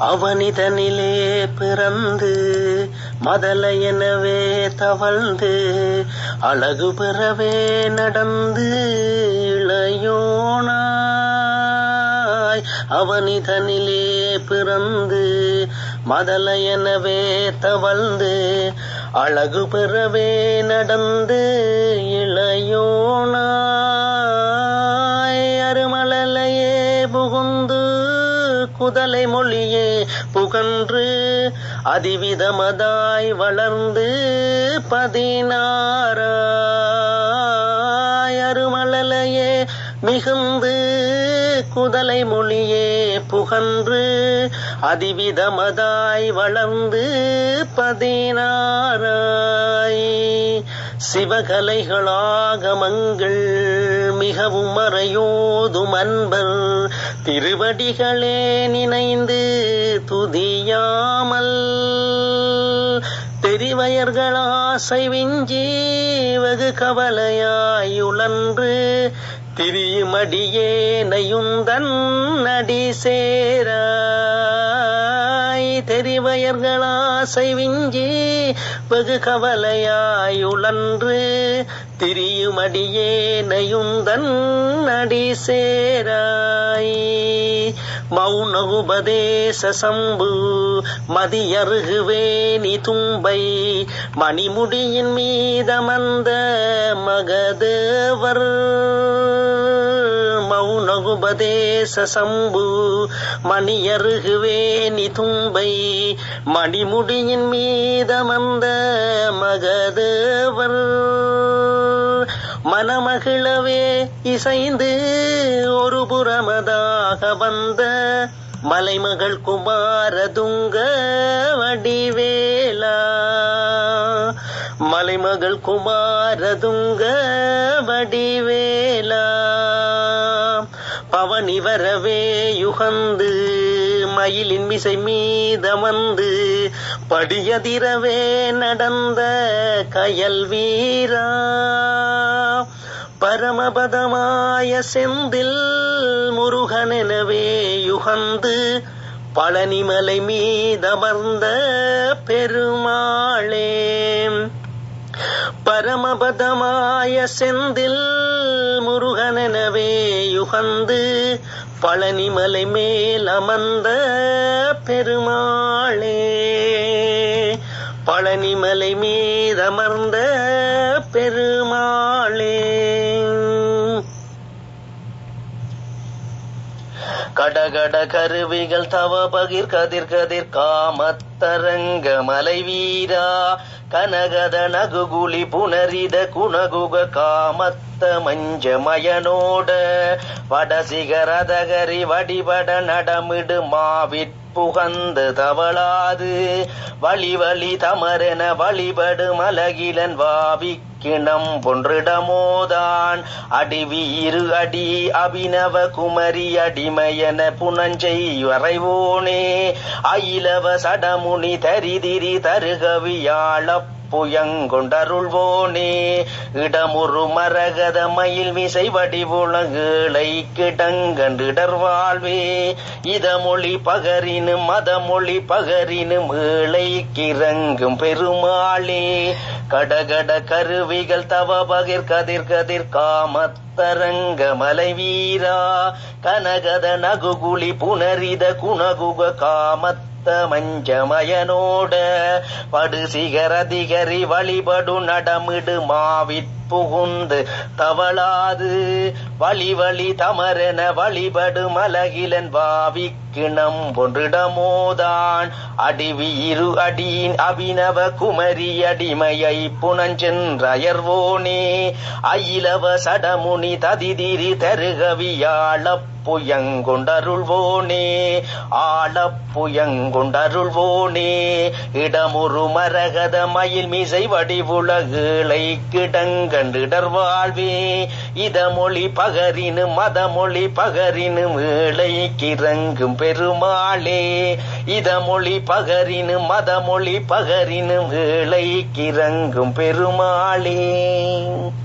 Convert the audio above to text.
அவனிதனிலே பிறந்து மதல எனவே தவழ்ந்து அழகு பெறவே நடந்து இளையோனாய். அவனிதனிலே பிறந்து மதல எனவே தவழ்ந்து அழகு பெறவே நடந்து இளையோனாய். அருமலையே புகுந்து குதலை மொழியே புகன்று அதிவிதமதாய் வளர்ந்து பதினாறாய் மிகுந்து குதலை மொழியே புகன்று அதிவிதமதாய் வளர்ந்து பதினாறாய் சிவகலைகளாகமங்கள் மிகவும் மறையோதும் அன்பர். திருவடிகளே நினைந்து துதியாமல். தெரிவயர்கள் ஆசை விஞ்சி வெகு கவலையாயுழன்று திரியுமடியே நயுந்தன் நடி சேரா. தெரிவயர்களாசை விஞ்சி வெகு கவலையாயுழன்று திரியுமடியே நயுந்தன் அடி சேராய். மௌன உபதேச சம்பு நீ தும்பை மணிமுடியின் மீதமந்த மகதேவர். மௌன உபதேச சம்பு மணியருகுவேணி தும்பை மணிமுடியின் மீதமந்த மகதேவர். மனமகிழவே இசைந்து ஒரு புறமதாக வந்த மலைமகள் குமாரதுங்க வடிவேலா. மலைமகள் குமாரதுங்க வடிவேலா. பவனி வரவே யுகந்து மயிலின் மிசை மீதமந்து படியதிரவே நடந்த கயல் வீரா. பரமபதமாய செந்தில் முருகனெனவே யுகந்து பழனிமலை மீதமர்ந்த பெருமாளே. பரமபதமாய செந்தில் முருகனெனவே யுகந்து பழனிமலை மேல் அமர்ந்த பெருமாளே. பழனிமலை மீதமர்ந்த கடகட கருவிகள் தவ பகிர் கதிர் கதிர் காமத்தரங்க மலை வீரா. கனகத நகுகுலி புனரித குணகுக காமத்த மஞ்ச மயனோட. வடசிகரதகரி வடிபட நடமிடு மாவிற் புகந்து தவளாது. வழி வழி தமரென வழிபடு மலகிலன் வாவி கிணம் பொன்றிடமோதான். அடிவீரு அடி அபினவ குமரி அடிமையன புனஞ்சை வரைவோனே. அயிலவ சடமுனி தரிதிரி தருகவியாழப் புயங்கொண்டருள்வோனே. இடமுறு மரகத மயில் விசை வடிவுலகுளை கிடங்கண்டிடர்வாழ்வே இதமொழி பகரினு மதமொழி பகரினு மேளை கிறங்கும் பெருமாளே. கடகட கருவிகள் தவ பகிர் கதிர் கதிர் காமத் மலை வீரா கனகத நகுகுலி புனரித குணகுக காமத்த மஞ்சமயனோட படு சிகரதிகரி வழிபடு நடமிடு மாவிற் புகுந்து தவளாது. வழி வழி தமரென வழிபடு மலகிலன் வாவி கிணம் அடிவி இரு அடியின் அபினவ குமரி அடிமையை புனஞ்சென்றயர்வோனே அயிலவ சடமுனி ததிதிரி தருகவியாழப் புயங்கொண்டருள்வோனே ஆளப்புயங்கொண்டருள்வோனே இடமுறு மரகத மயில் மிசை வடிவுலகுளை கிடங்கண்டிடர் வாழ்வே. இதமொழி பகரினு மதமொழி பகரினு மேளை கிறங்கும் பெருமாளே. இதமொழி பகரினு மதமொழி பகரினு மேளை கிறங்கும் பெருமாளே.